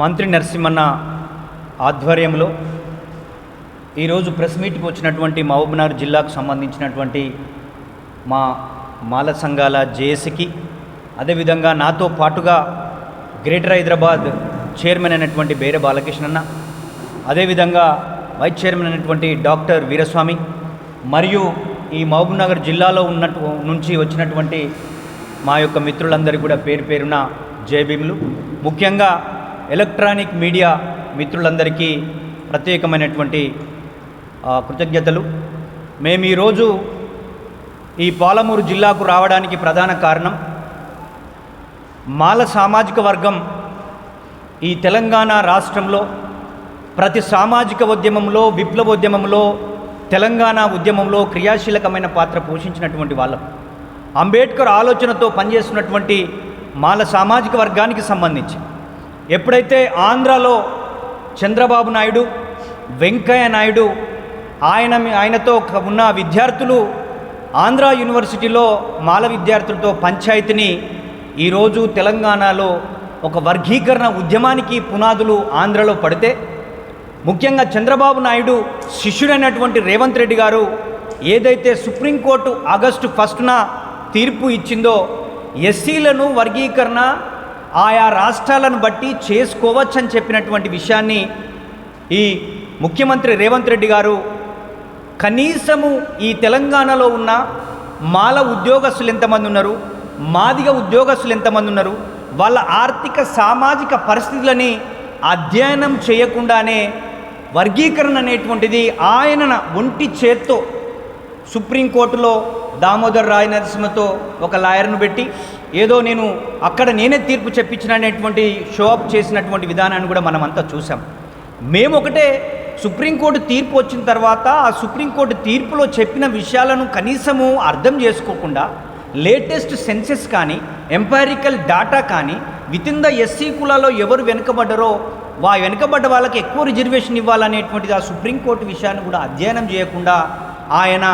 మంత్రి నరసింహన్న ఆధ్వర్యంలో ఈరోజు ప్రెస్ మీట్కి వచ్చినటువంటి మహబూబ్నగర్ జిల్లాకు సంబంధించినటువంటి మా మాల సంఘాల జేఏసీకి అదేవిధంగా నాతో పాటుగా గ్రేటర్ హైదరాబాద్ చైర్మన్ అయినటువంటి బేరే బాలకృష్ణన్న అదేవిధంగా వైస్ చైర్మన్ అయినటువంటి డాక్టర్ వీరస్వామి మరియు ఈ మహబూబ్నగర్ జిల్లాలో ఉన్నట్టు నుంచి వచ్చినటువంటి మా యొక్క మిత్రులందరికీ కూడా పేరు పేరున జయభీములు ముఖ్యంగా ఎలక్ట్రానిక్ మీడియా మిత్రులందరికీ ప్రత్యేకమైనటువంటి కృతజ్ఞతలు. మేము ఈరోజు ఈ పాలమూరు జిల్లాకు రావడానికి ప్రధాన కారణం మాల సామాజిక వర్గం ఈ తెలంగాణ రాష్ట్రంలో ప్రతి సామాజిక ఉద్యమంలో విప్లవోద్యమంలో తెలంగాణ ఉద్యమంలో క్రియాశీలకమైన పాత్ర పోషించినటువంటి వాళ్ళం. అంబేద్కర్ ఆలోచనతో పనిచేస్తున్నటువంటి మాల సామాజిక వర్గానికి సంబంధించి ఎప్పుడైతే ఆంధ్రాలో చంద్రబాబు నాయుడు వెంకయ్య నాయుడు ఆయన ఆయనతో ఉన్న విద్యార్థులు ఆంధ్ర యూనివర్సిటీలో మాల విద్యార్థులతో పంచాయతీని ఈరోజు తెలంగాణలో ఒక వర్గీకరణ ఉద్యమానికి పునాదులు ఆంధ్రలో పడితే ముఖ్యంగా చంద్రబాబు నాయుడు శిష్యుడైనటువంటి రేవంత్ రెడ్డి గారు ఏదైతే సుప్రీంకోర్టు ఆగస్టు ఫస్ట్న తీర్పు ఇచ్చిందో ఎస్సీలను వర్గీకరణ ఆయా రాష్ట్రాలను బట్టి చేసుకోవచ్చని చెప్పినటువంటి విషయాన్ని ఈ ముఖ్యమంత్రి రేవంత్ రెడ్డి గారు కనీసము ఈ తెలంగాణలో ఉన్న మాల ఉద్యోగస్తులు ఎంతమంది ఉన్నారు మాదిగ ఉద్యోగస్తులు ఎంతమంది ఉన్నారు వాళ్ళ ఆర్థిక సామాజిక పరిస్థితులని అధ్యయనం చేయకుండానే వర్గీకరణ అనేటువంటిది ఆయన ఒంటి చేత్తో సుప్రీంకోర్టులో దామోదర్ రాయ నరసింహతో ఒక లాయర్ను పెట్టి ఏదో నేను అక్కడ నేనే తీర్పు చెప్పించిన అనేటువంటి షో అప్ చేసినటువంటి విధానాన్ని కూడా మనమంతా చూసాం మేము ఒకటే సుప్రీంకోర్టు తీర్పు వచ్చిన తర్వాత ఆ సుప్రీంకోర్టు తీర్పులో చెప్పిన విషయాలను కనీసము అర్థం చేసుకోకుండా లేటెస్ట్ సెన్సెస్ కానీ ఎంపైరికల్ డాటా కానీ విత్ ఇన్ ద ఎస్సీ కులాలో ఎవరు వెనుకబడ్డరో వా వెనుకబడ్డ వాళ్ళకి ఎక్కువ రిజర్వేషన్ ఇవ్వాలనేటువంటిది ఆ సుప్రీంకోర్టు విషయాన్ని కూడా అధ్యయనం చేయకుండా ఆయన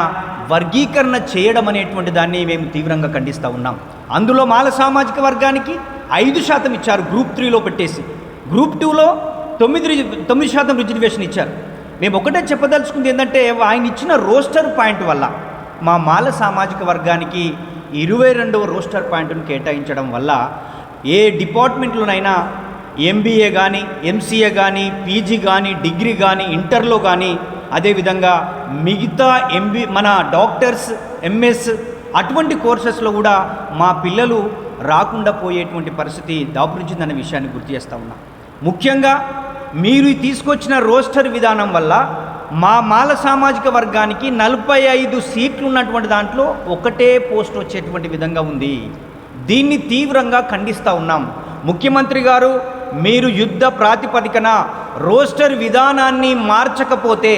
వర్గీకరణ చేయడం అనేటువంటి దాన్ని మేము తీవ్రంగా ఖండిస్తూ ఉన్నాం. అందులో మాల సామాజిక వర్గానికి ఐదు శాతం ఇచ్చారు గ్రూప్ త్రీలో పెట్టేసి. గ్రూప్ టూలో తొమ్మిది తొమ్మిది శాతం రిజర్వేషన్ ఇచ్చారు. మేము ఒకటే చెప్పదలుచుకుంది ఏంటంటే ఆయన ఇచ్చిన రోస్టర్ పాయింట్ వల్ల మా మాల సామాజిక వర్గానికి ఇరవై రెండవ రోస్టర్ పాయింట్ను కేటాయించడం వల్ల ఏ డిపార్ట్మెంట్లోనైనా ఎంబీఏ కానీ ఎంసీఏ కానీ పీజీ కానీ డిగ్రీ కానీ ఇంటర్లో కానీ అదేవిధంగా మిగతా ఎంబీ మన డాక్టర్స్ ఎంఎస్ అటువంటి కోర్సెస్లో కూడా మా పిల్లలు రాకుండా పోయేటువంటి పరిస్థితి దాపురించిందన్న విషయాన్ని గుర్తు చేస్తూ ఉన్నాం. ముఖ్యంగా మీరు తీసుకొచ్చిన రోస్టర్ విధానం వల్ల మా మాల సామాజిక వర్గానికి నలభై ఐదు సీట్లు ఉన్నటువంటి దాంట్లో ఒకటే పోస్ట్ వచ్చేటువంటి విధంగా ఉంది. దీన్ని తీవ్రంగా ఖండిస్తూ ఉన్నాం. ముఖ్యమంత్రి గారు మీరు యుద్ధ ప్రాతిపదికన రోస్టర్ విధానాన్ని మార్చకపోతే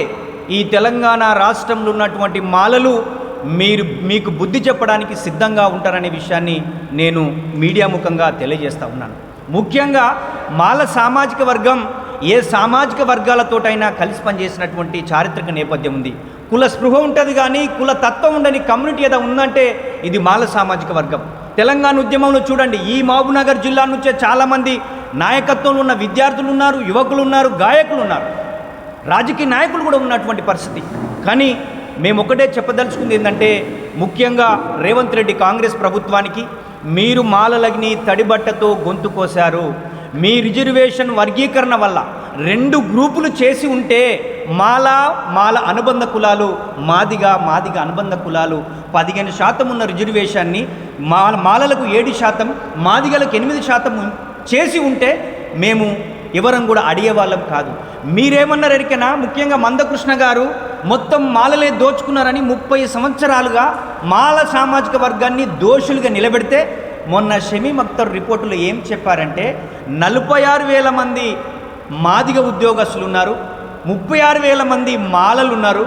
ఈ తెలంగాణ రాష్ట్రంలో ఉన్నటువంటి మాలలు మీరు మీకు బుద్ధి చెప్పడానికి సిద్ధంగా ఉంటారనే విషయాన్ని నేను మీడియా ముఖంగా తెలియజేస్తూ ఉన్నాను. ముఖ్యంగా మాల సామాజిక వర్గం ఏ సామాజిక వర్గాలతోటైనా కలిసి పనిచేసినటువంటి చారిత్రక నేపథ్యం ఉంది. కుల స్పృహ ఉంటుంది కానీ కుల తత్వం ఉండని కమ్యూనిటీ ఏదో ఉందంటే ఇది మాల సామాజిక వర్గం. తెలంగాణ ఉద్యమంలో చూడండి ఈ మహబూబ్నగర్ జిల్లా నుంచే చాలామంది నాయకత్వంలో ఉన్న విద్యార్థులు ఉన్నారు యువకులు ఉన్నారు గాయకులు ఉన్నారు. రాజకీయ నాయకులు కూడా ఉన్నటువంటి పరిస్థితి. కానీ మేము ఒకటే చెప్పదలుచుకుంది ఏంటంటే ముఖ్యంగా రేవంత్ రెడ్డి కాంగ్రెస్ ప్రభుత్వానికి మీరు మాలలగ్ని తడిబట్టతో గొంతు కోశారు. మీ రిజర్వేషన్ వర్గీకరణ వల్ల రెండు గ్రూపులు చేసి ఉంటే మాల మాల అనుబంధ కులాలు మాదిగా మాదిగ అనుబంధ కులాలు పదిహేను శాతం ఉన్న రిజర్వేషన్ని మాల మాలలకు ఏడు శాతం మాదిగలకు ఎనిమిది శాతం చేసి ఉంటే మేము ఎవరం కూడా అడిగేవాళ్ళం కాదు. మీరేమన్నారు ఎరికనా? ముఖ్యంగా మందకృష్ణ గారు మొత్తం మాలలే దోచుకున్నారని ముప్పై సంవత్సరాలుగా మాల సామాజిక వర్గాన్ని దోషులుగా నిలబెడితే మొన్న షమీ మక్తర్ రిపోర్టులో ఏం చెప్పారంటే నలభై ఆరు వేల మంది మాదిగ ఉద్యోగస్తులు ఉన్నారు ముప్పై ఆరు వేల మంది మాలలు ఉన్నారు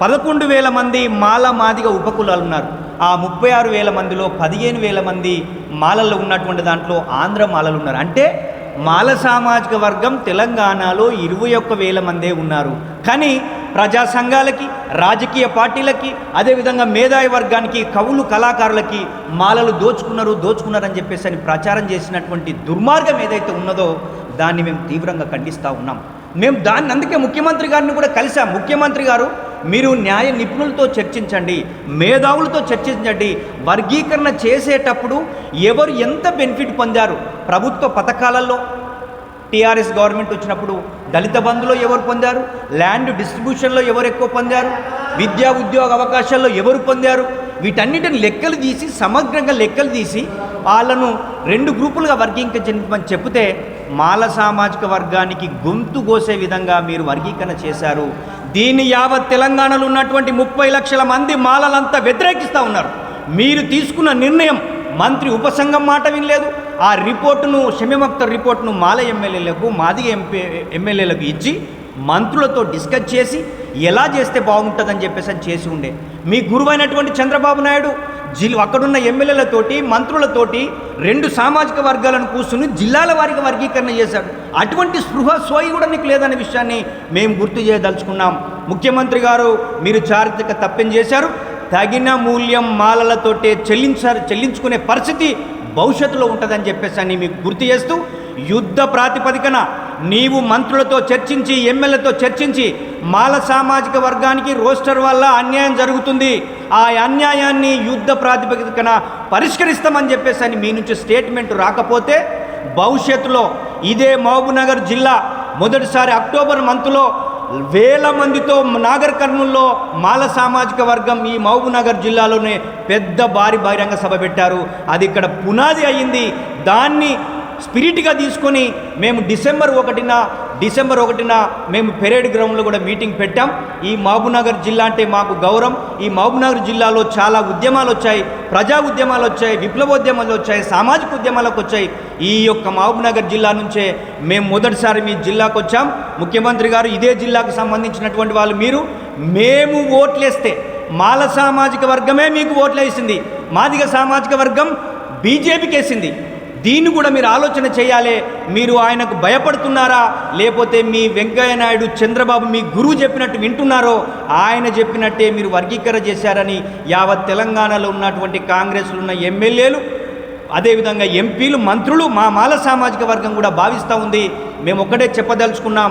పదకొండు వేల మంది మాల మాదిగ ఉపకులాలు ఉన్నారు. ఆ ముప్పై ఆరు వేల మందిలో పదిహేను వేల మంది మాలల్లో ఉన్నటువంటి దాంట్లో ఆంధ్ర మాలలు ఉన్నారు. అంటే మాల సామాజిక వర్గం తెలంగాణలో ఇరవై ఒక్క వేల మందే ఉన్నారు. కానీ ప్రజా సంఘాలకి రాజకీయ పార్టీలకి అదేవిధంగా మేధావి వర్గానికి కవులు కళాకారులకి మాలలు దోచుకున్నారు దోచుకున్నారని చెప్పేసి అని ప్రచారం చేసినటువంటి దుర్మార్గం ఏదైతే ఉన్నదో దాన్ని మేము తీవ్రంగా ఖండిస్తూ ఉన్నాం. మేము దాన్ని అందుకే ముఖ్యమంత్రి గారిని కూడా కలిసాం ముఖ్యమంత్రి గారు మీరు న్యాయ నిపుణులతో చర్చించండి మేధావులతో చర్చించండి. వర్గీకరణ చేసేటప్పుడు ఎవరు ఎంత బెనిఫిట్ పొందారు? ప్రభుత్వ పథకాలలో టీఆర్ఎస్ గవర్నమెంట్ వచ్చినప్పుడు దళిత బంధులో ఎవరు పొందారు? ల్యాండ్ డిస్ట్రిబ్యూషన్లో ఎవరు ఎక్కువ పొందారు? విద్యా ఉద్యోగ అవకాశాల్లో ఎవరు పొందారు? వీటన్నిటిని లెక్కలు తీసి సమగ్రంగా లెక్కలు తీసి వాళ్ళను రెండు గ్రూపులుగా వర్గీకరించమని చెప్తే మాల సామాజిక వర్గానికి గొంతు కోసే విధంగా మీరు వర్గీకరణ చేశారు. దీన్ని యావత్ తెలంగాణలో ఉన్నటువంటి ముప్పై లక్షల మంది మాలలంతా వ్యతిరేకిస్తూ ఉన్నారు. మీరు తీసుకున్న నిర్ణయం మంత్రి ఉపసంఘం మాట వినలేదు. ఆ రిపోర్టును షమీమక్త రిపోర్టును మాల ఎమ్మెల్యేలకు మాది ఎంపీ ఎమ్మెల్యేలకు ఇచ్చి మంత్రులతో డిస్కస్ చేసి ఎలా చేస్తే బాగుంటుందని చెప్పేసి అని చేసి ఉండే. మీ గురువైనటువంటి చంద్రబాబు నాయుడు జిల్ అక్కడున్న ఎమ్మెల్యేలతోటి మంత్రులతోటి రెండు సామాజిక వర్గాలను కూర్చుని జిల్లాల వారికి వర్గీకరణ చేశాడు. అటువంటి స్పృహ సోయి కూడా నీకు లేదనే విషయాన్ని మేము గుర్తు చేయదలుచుకున్నాం. ముఖ్యమంత్రి గారు మీరు చారిత్రక తప్పని చేశారు. తగిన మూల్యం మాలలతోటే చెల్లించారు చెల్లించుకునే పరిస్థితి భవిష్యత్తులో ఉంటుందని చెప్పేసి అని మీకు గుర్తు చేస్తూ యుద్ధ ప్రాతిపదికన నీవు మంత్రులతో చర్చించి ఎమ్మెల్యేతో చర్చించి మాల సామాజిక వర్గానికి రోస్టర్ వల్ల అన్యాయం జరుగుతుంది. ఆ అన్యాయాన్ని యుద్ధ ప్రాతిపదికన పరిష్కరిస్తామని చెప్పేసి అని మీ నుంచి స్టేట్మెంట్ రాకపోతే భవిష్యత్తులో ఇదే మహబూబ్నగర్ జిల్లా మొదటిసారి అక్టోబర్ మంత్లో వేల మందితో నాగర్ కర్నూల్లో మాల సామాజిక వర్గం ఈ మహబూబ్నగర్ జిల్లాలోనే పెద్ద భారీ బహిరంగ సభ పెట్టారు. అది ఇక్కడ పునాది అయ్యింది. దాన్ని స్పిరిట్గా తీసుకొని మేము డిసెంబర్ ఒకటిన డిసెంబర్ ఒకటిన మేము పెరేడ్ గ్రౌండ్లో కూడా మీటింగ్ పెట్టాం. ఈ మహబూబ్నగర్ జిల్లా అంటే మాకు గౌరవం. ఈ మహబూబ్నగర్ జిల్లాలో చాలా ఉద్యమాలు వచ్చాయి. ప్రజా ఉద్యమాలు వచ్చాయి. విప్లవోద్యమాలు వచ్చాయి. సామాజిక ఉద్యమాలకు వచ్చాయి. ఈ యొక్క మహబూబ్నగర్ జిల్లా నుంచే మేము మొదటిసారి మీ జిల్లాకు వచ్చాం. ముఖ్యమంత్రి గారు ఇదే జిల్లాకు సంబంధించినటువంటి వాళ్ళు మీరు. మేము ఓట్లేస్తే మాల సామాజిక వర్గమే మీకు ఓట్లేసింది. మాదిగ సామాజిక వర్గం బీజేపీకి వేసింది దీన్ని కూడా మీరు ఆలోచన చేయాలి. మీరు ఆయనకు భయపడుతున్నారా? లేకపోతే మీ వెంకయ్య నాయుడు చంద్రబాబు మీ గురువు చెప్పినట్టు వింటున్నారో? ఆయన చెప్పినట్టే మీరు వర్గీకరణ చేశారని యావత్ తెలంగాణలో ఉన్నటువంటి కాంగ్రెస్లో ఉన్న ఎమ్మెల్యేలు అదేవిధంగా ఎంపీలు మంత్రులు మా మాల సామాజిక వర్గం కూడా భావిస్తూ ఉంది. మేము ఒక్కటే చెప్పదలుచుకున్నాం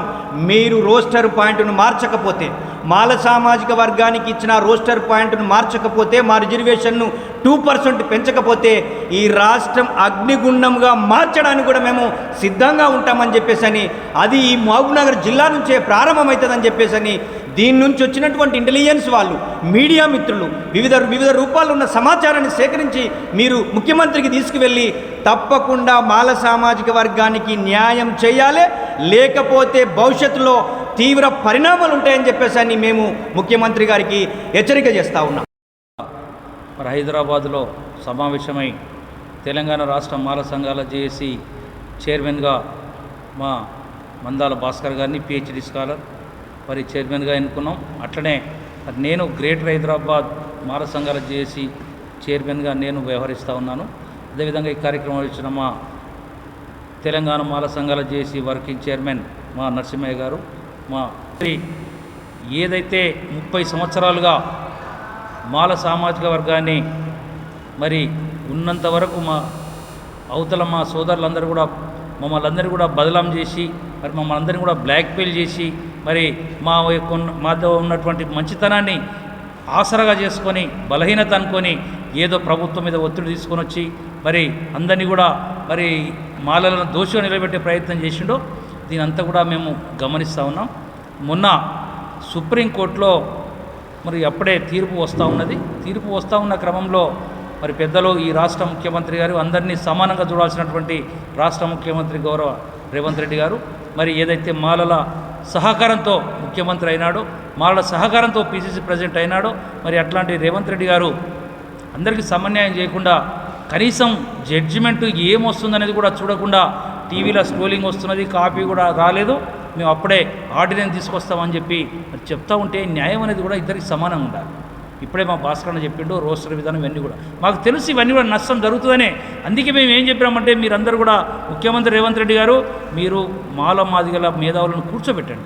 మీరు రోస్టర్ పాయింట్ను మార్చకపోతే. మాల సామాజిక వర్గానికి ఇచ్చిన రోస్టర్ పాయింట్ను మార్చకపోతే మా రిజర్వేషన్ను టూ పర్సెంట్ పెంచకపోతే ఈ రాష్ట్రం అగ్నిగుండంగా మార్చడానికి కూడా మేము సిద్ధంగా ఉంటామని చెప్పేసి అది ఈ మహబూబ్నగర్ జిల్లా నుంచే ప్రారంభమవుతుందని చెప్పేసి అని దీని నుంచి వచ్చినటువంటి ఇంటెలిజెన్స్ వాళ్ళు మీడియా మిత్రులు వివిధ వివిధ రూపాల్లో ఉన్న సమాచారాన్ని సేకరించి మీరు ముఖ్యమంత్రికి తీసుకువెళ్ళి తప్పకుండా మాల సామాజిక వర్గానికి న్యాయం చేయాలి లేకపోతే భవిష్యత్తులో తీవ్ర పరిణామాలు ఉంటాయని చెప్పేసి అని మేము ముఖ్యమంత్రి గారికి హెచ్చరిక చేస్తూ ఉన్నాం. మరి హైదరాబాద్లో సమావేశమై తెలంగాణ రాష్ట్ర మాల సంఘాల జేఏసీ చైర్మన్గా మా మందాల భాస్కర్ గారిని పిహెచ్డి స్కాలర్ మరి చైర్మన్గా ఎన్నుకున్నాం. అట్లనే నేను గ్రేటర్ హైదరాబాద్ మాల సంఘాల జేఏసీ చైర్మన్గా నేను వ్యవహరిస్తూ ఉన్నాను. అదేవిధంగా ఈ కార్యక్రమంలో ఇచ్చిన మా తెలంగాణ మాల సంఘాల జేఏసీ వర్కింగ్ చైర్మన్ మా నరసింహయ్య గారు మా ఏదైతే ముప్పై సంవత్సరాలుగా మాల సామాజిక వర్గాన్ని మరి ఉన్నంత వరకు మా అవతల మా సోదరులందరూ కూడా మమ్మల్ని అందరూ కూడా బదలాం చేసి మరి మమ్మల్ని అందరినీ కూడా బ్లాక్మెయిల్ చేసి మరి మా యొక్క మాతో ఉన్నటువంటి మంచితనాన్ని ఆసరాగా చేసుకొని బలహీనత అనుకొని ఏదో ప్రభుత్వం మీద ఒత్తిడి తీసుకొని వచ్చి మరి అందరినీ కూడా మరి మాలలను దోషిగా నిలబెట్టే ప్రయత్నం చేసిండో దీనంతా కూడా మేము గమనిస్తూ ఉన్నాం. మొన్న సుప్రీంకోర్టులో మరి అప్పుడే తీర్పు వస్తూ ఉన్నది. తీర్పు వస్తూ ఉన్న క్రమంలో మరి పెద్దలు ఈ రాష్ట్ర ముఖ్యమంత్రి గారు అందరినీ సమానంగా చూడాల్సినటువంటి రాష్ట్ర ముఖ్యమంత్రి గౌరవ రేవంత్ రెడ్డి గారు మరి ఏదైతే మాలల సహకారంతో ముఖ్యమంత్రి అయినాడో మాలల సహకారంతో పిసిసి ప్రెసిడెంట్ అయినాడో మరి అట్లాంటి రేవంత్ రెడ్డి గారు అందరికీ సమన్యాయం చేయకుండా కనీసం జడ్జిమెంట్ ఏమొస్తుందనేది కూడా చూడకుండా టీవీలో స్క్రోలింగ్ వస్తున్నది కాపీ కూడా రాలేదు. మేము అప్పుడే ఆర్డినెన్స్ తీసుకొస్తామని చెప్పి మరి చెప్తా ఉంటే న్యాయం అనేది కూడా ఇద్దరికి సమానంగా ఉండాలి. ఇప్పుడే మా భాస్కరణ చెప్పిండు రోస్టర్ విధానం ఇవన్నీ కూడా. మాకు తెలుసు ఇవన్నీ కూడా నష్టం జరుగుతుందనే. అందుకే మేము ఏం చెప్పామంటే మీరందరూ కూడా ముఖ్యమంత్రి రేవంత్ రెడ్డి గారు మీరు మాల మాదిగల మేధావులను కూర్చోబెట్టండి.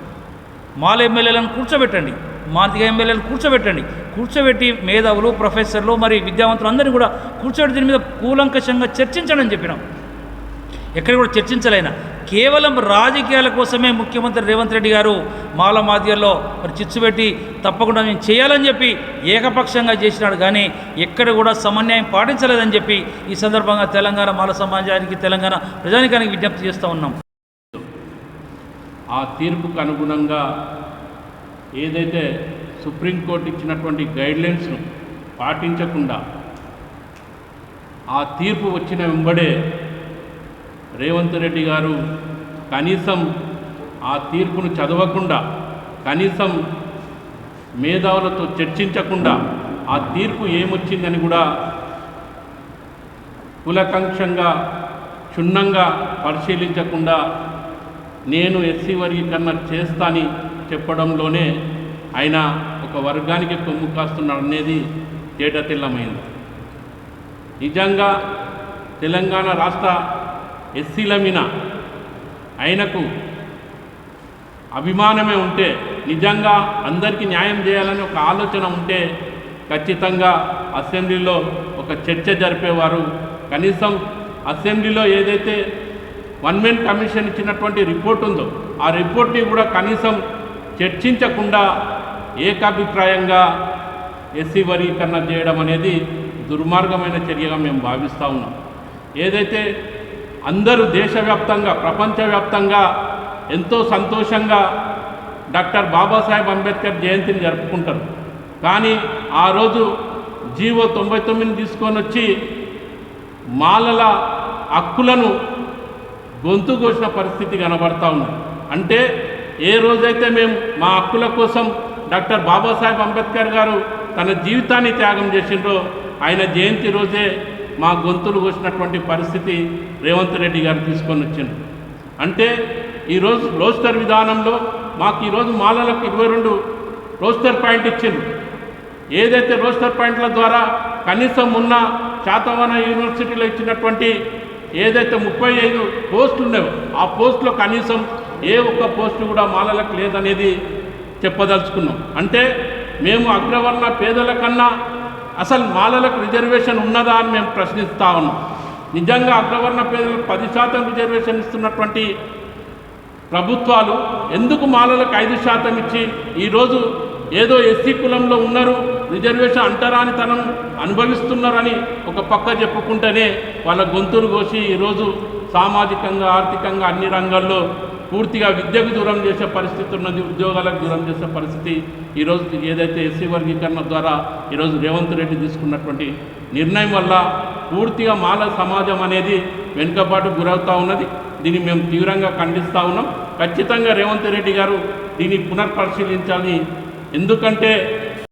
మాల ఎమ్మెల్యేలను కూర్చోబెట్టండి. మాదిగ ఎమ్మెల్యేలను కూర్చోబెట్టండి. కూర్చోబెట్టి మేధావులు ప్రొఫెసర్లు మరి విద్యావంతులు అందరినీ కూడా కూర్చోబెట్టి దీని మీద కూలంకషంగా చర్చించండి అని చెప్పినాం. ఎక్కడ కూడా చర్చించలేనా. కేవలం రాజకీయాల కోసమే ముఖ్యమంత్రి రేవంత్ రెడ్డి గారు మాల మాదిగల్లో మరి చిచ్చు పెట్టి తప్పకుండా మేము చేయాలని చెప్పి ఏకపక్షంగా చేసినాడు. కానీ ఎక్కడ కూడా సమన్యాయం పాటించలేదని చెప్పి ఈ సందర్భంగా తెలంగాణ మాల సమాజానికి తెలంగాణ ప్రజానికానికి విజ్ఞప్తి చేస్తూ ఉన్నాం. ఆ తీర్పుకు అనుగుణంగా ఏదైతే సుప్రీంకోర్టు ఇచ్చినటువంటి గైడ్లైన్స్ను పాటించకుండా ఆ తీర్పు వచ్చిన వెంబడే రేవంత్ రెడ్డి గారు కనీసం ఆ తీర్పును చదవకుండా కనీసం మేధావులతో చర్చించకుండా ఆ తీర్పు ఏమొచ్చిందని కూడా కులకంక్షంగా క్షుణ్ణంగా పరిశీలించకుండా నేను ఎస్సీ వర్గీకరణ చేస్తాని చెప్పడంలోనే ఆయన ఒక వర్గానికి కొమ్ము కాస్తున్నాడు అనేది తేటతెల్లమైంది. నిజంగా తెలంగాణ రాష్ట్ర ఎస్సీల మీద ఆయనకు అభిమానమే ఉంటే నిజంగా అందరికీ న్యాయం చేయాలని ఒక ఆలోచన ఉంటే ఖచ్చితంగా అసెంబ్లీలో ఒక చర్చ జరిపేవారు. కనీసం అసెంబ్లీలో ఏదైతే వన్ మెన్ కమిషన్ ఇచ్చినటువంటి రిపోర్ట్ ఉందో ఆ రిపోర్ట్ని కూడా కనీసం చర్చించకుండా ఏకాభిప్రాయంగా ఎస్సీ వర్గీకరణ చేయడం అనేది దుర్మార్గమైన చర్యగా మేము భావిస్తూ ఉన్నాం. ఏదైతే అందరూ దేశవ్యాప్తంగా ప్రపంచవ్యాప్తంగా ఎంతో సంతోషంగా డాక్టర్ బాబాసాహెబ్ అంబేద్కర్ జయంతిని జరుపుకుంటారు. కానీ ఆ రోజు జీవో తొంభై తొమ్మిది తీసుకొని వచ్చి మాలల హక్కులను గొంతు కోసిన పరిస్థితి కనబడతా ఉంది అంటే ఏ రోజైతే మేము మా హక్కుల కోసం డాక్టర్ బాబాసాహెబ్ అంబేద్కర్ గారు తన జీవితాన్ని త్యాగం చేసిండ్రో ఆయన జయంతి రోజే మా గొంతులు కోసినటువంటి పరిస్థితి రేవంత్ రెడ్డి గారు తీసుకొని వచ్చింది అంటే ఈరోజు రోస్టర్ విధానంలో మాకు ఈరోజు మాలలకు ఇరవై రెండు రోస్టర్ పాయింట్ ఇచ్చింది ఏదైతే రోస్టర్ పాయింట్ల ద్వారా కనీసం ఉన్న శాతవన యూనివర్సిటీలో ఇచ్చినటువంటి ఏదైతే ముప్పై ఐదు పోస్టులు ఉన్నాయో ఆ పోస్టులో కనీసం ఏ ఒక్క పోస్టు కూడా మాలలకు లేదనేది చెప్పదలుచుకున్నాం. అంటే మేము అగ్రవర్ణ పేదల కన్నా అసలు మాలలకు రిజర్వేషన్ ఉన్నదా అని మేము ప్రశ్నిస్తా ఉన్నాం. నిజంగా అగ్రవర్ణ పేదలకు పది శాతం రిజర్వేషన్ ఇస్తున్నటువంటి ప్రభుత్వాలు ఎందుకు మాలలకు ఐదు శాతం ఇచ్చి ఈరోజు ఏదో ఎస్సీ కులంలో ఉన్నారు రిజర్వేషన్ అంటరానితనం అనుభవిస్తున్నారని ఒక పక్క చెప్పుకుంటేనే వాళ్ళ గొంతులు కోసి ఈరోజు సామాజికంగా ఆర్థికంగా అన్ని రంగాల్లో పూర్తిగా విద్యకు దూరం చేసే పరిస్థితి ఉన్నది ఉద్యోగాలకు దూరం చేసే పరిస్థితి. ఈరోజు ఏదైతే ఎస్సీ వర్గీకరణ ద్వారా ఈరోజు రేవంత్ రెడ్డి తీసుకున్నటువంటి నిర్ణయం వల్ల పూర్తిగా మాల సమాజం అనేది వెనుకబాటు గురవుతూ ఉన్నది. దీన్ని మేము తీవ్రంగా ఖండిస్తూ ఉన్నాం. ఖచ్చితంగా రేవంత్ రెడ్డి గారు దీన్ని పునర్పరిశీలించాలని ఎందుకంటే